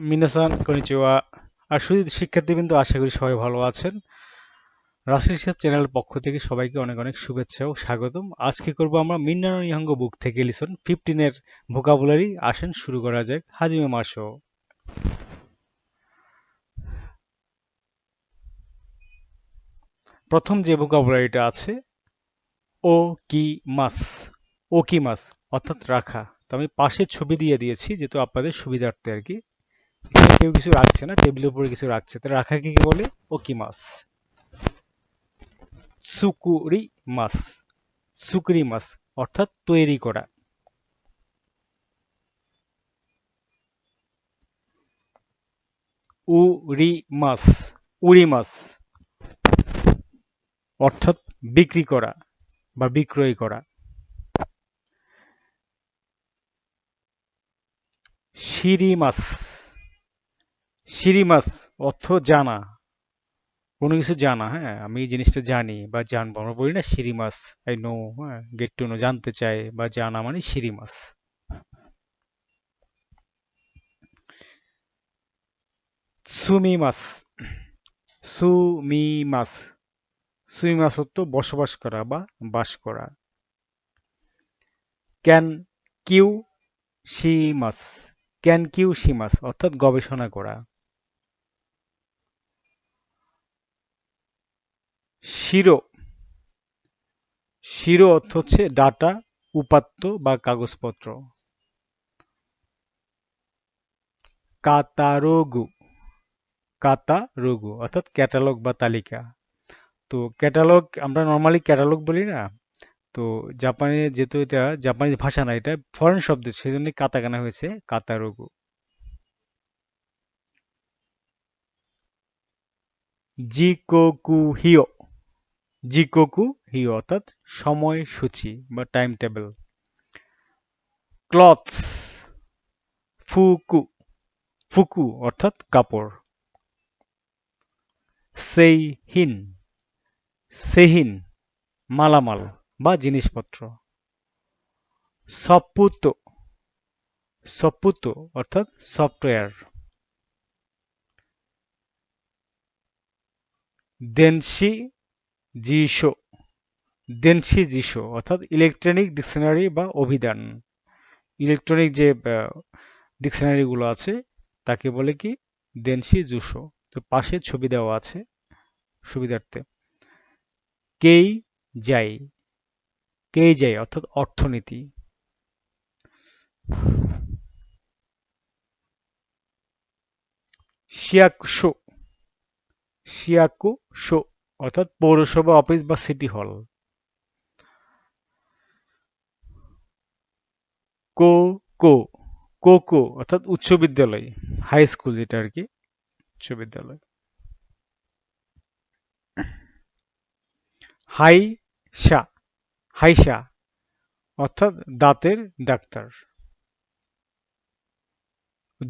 মিনাসান, কনিচিওয়া। আর শুধু শিক্ষার্থীবৃন্দ, আশা করি সবাই ভালো আছেন। রাশির সাথে চ্যানেলের পক্ষ থেকে সবাইকে অনেক অনেক শুভেচ্ছা ও স্বাগতম। আজকে করব আমরা মিন্নানো নিহঙ্গ বুক থেকে লিসন। ফিফটিনের ভোকাবুলারি আসেন, শুরু করা যাক। হাজিমে মাসো। প্রথম যে ভোকাবুলারিটা আছে, ও কি মাস। ও কি মাস, অর্থাৎ রাখা। তো আমি পাশে ছবি দিয়ে দিয়েছি, যেহেতু আপনাদের সুবিধার্থে আর কি। কেউ কিছু রাখছে না টেবিলের উপরে কিছু রাখছে। তো রাখাকে কি বলে? ও কি মাস সুকুরি মাস সুকুরি মাস অর্থাৎ তৈরি করা। উরি মাস উড়ি মাস অর্থাৎ বিক্রি করা বা বিক্রয় করা। শিরিমাস শিরিমাস অর্থ জানা। কোনো কিছু জানা হ্যাঁ? আমি এই জিনিসটা জানি বা জানব। আমরা বলি না শিরিমাস আই নো হ্যাঁ? গেট টু নো জানতে চাই বা জানা মানে শিরিমাস সুমিমাস সুমিমাস। সুমিমাস অর্থ বসবাস করা বা বাস করা। ক্যান কিউ শিমাস ক্যান কিউ শিমাস অর্থাৎ গবেষণা করা। শিরো। শিরো অর্থ হচ্ছে ডাটা, উপাত্ত বা কাগজপত্র। কাতারোগু। কাতারোগু অর্থাৎ ক্যাটালগ বা তালিকা। তো ক্যাটালগ আমরা নর্মালি ক্যাটালগ বলি না। তো জাপানে যেহেতু এটা জাপানিজ ভাষা না, এটা ফরেন শব্দ সেই জন্য কাতাকানা হয়েছে কাতারোগু। জিকোকু হিও জিকোকু, হি অর্থাৎ সময়সূচি বা টাইম টেবিল ক্লথস ফুকু ফুকু অর্থাৎ কাপড়। সেইহিন, সেহিন, মালামাল বা জিনিসপত্র। সপুতো সপুতো অর্থাৎ সফটওয়্যার। দেনশি জিশো দেনশি জিশো অর্থাৎ ইলেকট্রনিক ডিকশনারি বা অভিধান। ইলেকট্রনিক যে ডিকশনারিগুলো আছে, তাকে বলে কি? দেনশি জুশো তো পাশে ছবি দেওয়া আছে সুবিধার্থে। কেই যাই কেই যাই, অর্থাৎ অর্থনীতি। শিয়াকুশো শিয়াকুশো অর্থাৎ পৌরসভা, অফিস বা সিটি হল। কো কো কো কো, অর্থাৎ উচ্চ বিদ্যালয়, হাই স্কুল যেটা আর কি, উচ্চ বিদ্যালয়। হাই হাইসা হাইসা অর্থাৎ দাঁতের ডাক্তার।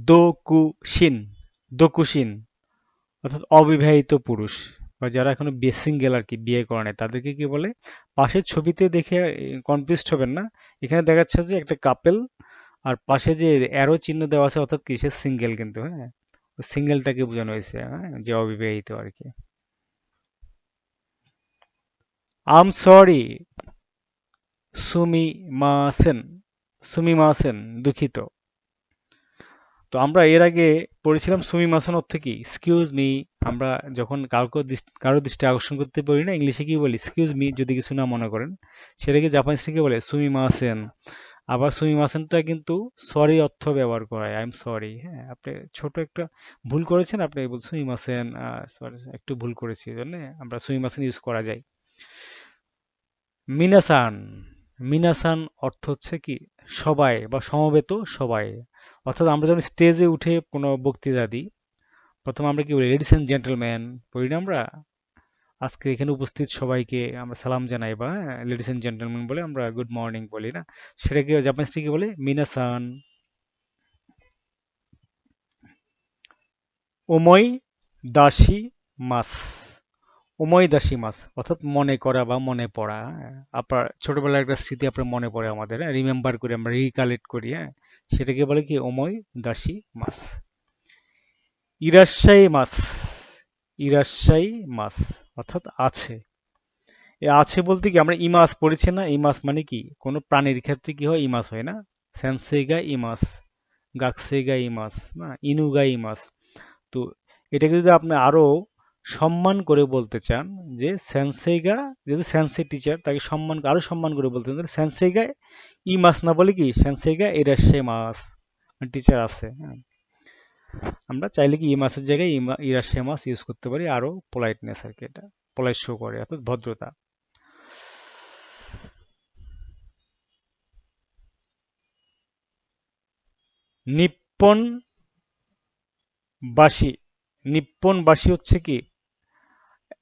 দোকুশিন দোকুশিন অর্থাৎ অবিবাহিত পুরুষ। বা যারা এখনও সিঙ্গেল আর কি বিয়ে করে নাই, তাদেরকে কি বলে? পাশের ছবিতে দেখে কনফিউজড হবেন না। এখানে দেখাচ্ছে যে একটা কাপেল আর পাশে যে অ্যারো চিহ্ন দেওয়া আছে, অর্থাৎ কি সে সিঙ্গেল কিন্তু হ্যাঁ? সিঙ্গেলটাকে বোঝানো হয়েছে হ্যাঁ? যে অবিবাহিত আর কি আম সরি সুমিমাসেন সুমিমাসেন দুঃখিত। তো আমরা এর আগে পড়েছিলাম সুমিমাসেন অর্থ কি? এক্সকিউজ মি আমরা যখন কাউকে কারও দৃষ্টি আকর্ষণ করতে পারি না, ইংলিশে কি বলি? এক্সকিউজ মি যদি কিছু না মনে করেন। সেটাকে জাপানিজ থেকে বলে সুমি মাসেন। আবার সুমিমাসেনটা কিন্তু সরি অর্থ ব্যবহার করায়। আই এম সরি হ্যাঁ আপনি ছোট একটা ভুল করেছেন, আপনি বল সুমিমাসেন সরি একটু ভুল করেছি জন্য আমরা সুমিমাসেন ইউজ করা যায়। মিনাসান মিনাসান অর্থ হচ্ছে কি? সবাই বা সমবেত সবাই। অর্থাৎ আমরা যখন স্টেজে উঠে কোনো বক্তৃতা দিই, প্রথমে আমরা কি বলি লেডিস অ্যান্ড জেন্টেলম্যান বলি না আমরা? আজকে এখানে উপস্থিত সবাইকে আমরা সালাম জানাই বা লেডিস অ্যান্ড জেন্টেলম্যান বলে আমরা গুড মর্নিং বলি, না? সেটাকে জাপানিজ থেকে বলে? মিনাসান ওমই দাসী মাস ওময়দাসী মাস অর্থাৎ মনে করা বা মনে পড়া হ্যাঁ? আপনার ছোটবেলার একটা স্মৃতি আপনার মনে পড়ে আমাদের রিমেম্বার করি আমরা রিকালেক্ট করি হ্যাঁ। সেটাকে বলে কি? অময় দাসী মাস। ইরাশ্বাই মাস। ইরাশ্বাই মাস। অর্থাৎ আছে। এ আছে বলতে কি? আমরা ইমাস পড়েছি না। ইমাস মানে কি? কোনো প্রাণীর ক্ষেত্রে কি হয়? ইমাস হয় না। সেন্সেগা ইমাস গাকসেগা ইমাস না, ইনুগা ইমাস তো এটাকে যদি আপনি আরও সম্মান করে বলতে চান যে স্যানসেগা যেহেতু সেন্সে টিচার তাকে সম্মান, আরও সম্মান করে বলতে চান স্যানসেগা ই ইমাস না বলে কি সেন্সেগা ইরাশ্বাই মাস টিচার আছে হ্যাঁ। আমরা চাইলে কি ইমাসের জায়গায় ইমা ইরাশ্বাই মাস ইউজ করতে পারি, আরও পোলাইটনেস আর কি এটা পোলাইট শো করে, অর্থাৎ ভদ্রতা। নিপ্পনবাসী নিপ্পনবাসী হচ্ছে কি?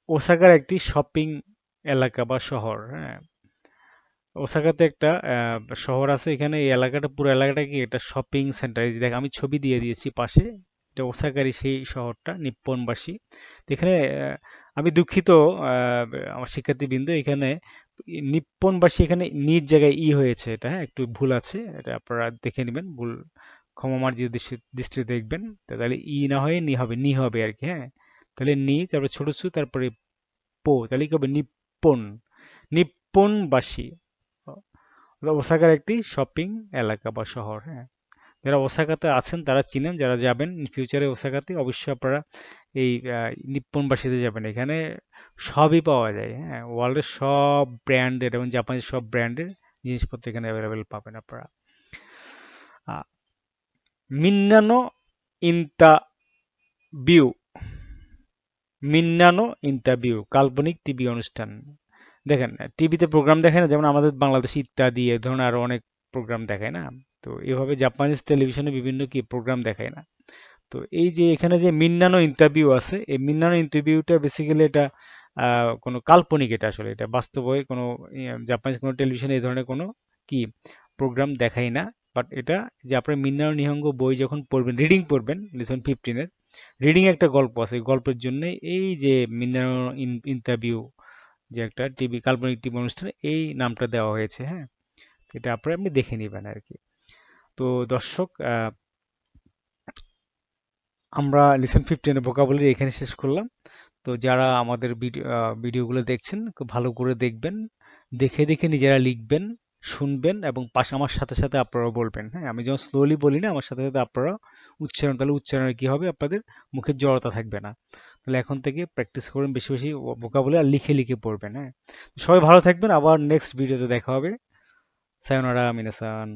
ওসাকার একটি শপিং এলাকা বা শহর হ্যাঁ। ওসাকাতে একটা শহর আছে। এখানে এই এলাকাটা, পুরো এলাকাটা কি? এটা শপিং সেন্টার। এই দেখ, আমি ছবি দিয়ে দিয়েছি পাশে। এটা ওসাকারই সেই শহরটা, নিপ্পনবাসী। এখানে আমি দুঃখিত আমার শিক্ষার্থীবৃন্দ। এখানে নিপ্পনবাসী এখানে নিজ জায়গায় ই হয়েছে এটা হ্যাঁ। একটু ভুল আছে, এটা আপনারা দেখে নেবেন। ভুল, ক্ষমা মার্জিত দৃষ্টি দৃষ্টিতে দেখবেন। তাহলে ই না হয়ে নি হবে নি হবে আর কি হ্যাঁ। তাহলে নি, তারপরে ছোট সু, তারপরে পো, তাহলে কি হবে? নিপ্পন। নিপ্পনবাসী। ওসাকার একটি শপিং এলাকা বা শহর হ্যাঁ। যারা ওসাকাতে আছেন, তারা চিনেন, যারা যাবেন ফিউচারে ওসাকাতে, অবশ্যই আপনারা এই নিপ্পনবাসীতে যাবেন। এখানে সবই পাওয়া যায় হ্যাঁ। ওয়ার্ল্ডের সব ব্র্যান্ডের এবং জাপানের সব ব্র্যান্ডের জিনিসপত্র এখানে অ্যাভেলেবেল পাবেন আপনারা। মিন্নানো ইন্তা বিউ। মিন্নানো ইন্টারভিউ কাল্পনিক টিভি অনুষ্ঠান। দেখেন টিভিতে প্রোগ্রাম দেখে না, যেমন আমাদের বাংলাদেশ ইত্যাদি, এ ধরনের আরও অনেক প্রোগ্রাম দেখায় না? তো এভাবে জাপানিজ টেলিভিশনে বিভিন্ন কি প্রোগ্রাম দেখায় না? তো এই যে এখানে যে মিন্নানো ইন্টারভিউ আছে, এই মিন্নানো ইন্টারভিউটা বেসিক্যালি এটা কোনো কাল্পনিক এটা আসলে। এটা বাস্তবে কোনো জাপানিজ কোনো টেলিভিশনে এই ধরনের কোনো কি প্রোগ্রাম দেখায় না। বাট এটা যে আপনার মিন্নানো নিহঙ্গ বই যখন পড়বেন রিডিং পড়বেন লিসন ফিফটিনের রিডিং একটা গল্প আছে গল্পের জন্য এই যে মিন্নানো ইন্টারভিউ যে একটা টিভি, কাল্পনিক টিভি অনুষ্ঠানে এই নামটা দেওয়া হয়েছে হ্যাঁ? এটা আপনারা আপনি দেখে নেবেন আর কি। তো দর্শক আমরা লিসন ফিফটিনের ভোকাবুলারি এখানে শেষ করলাম। তো যারা আমাদের ভিডিও ভিডিওগুলো দেখছেন, খুব ভালো করে দেখবেন, দেখে দেখে নিজেরা লিখবেন, শুনবেন এবং পাশে, আমার সাথে সাথে আপনারাও বলবেন হ্যাঁ? আমি যখন স্লোলি বলি না, আমার সাথে সাথে আপনারা উচ্চারণ, তাহলে উচ্চারণের কি হবে? আপনাদের মুখের জড়তা থাকবে না। তাহলে এখন থেকে প্র্যাকটিস করবেন, বেশি বেশি বোকা বলে আর লিখে লিখে পড়বেন হ্যাঁ? সবাই ভালো থাকবেন, আবার নেক্সট ভিডিওতে দেখা হবে। সায়নারা মিনাসান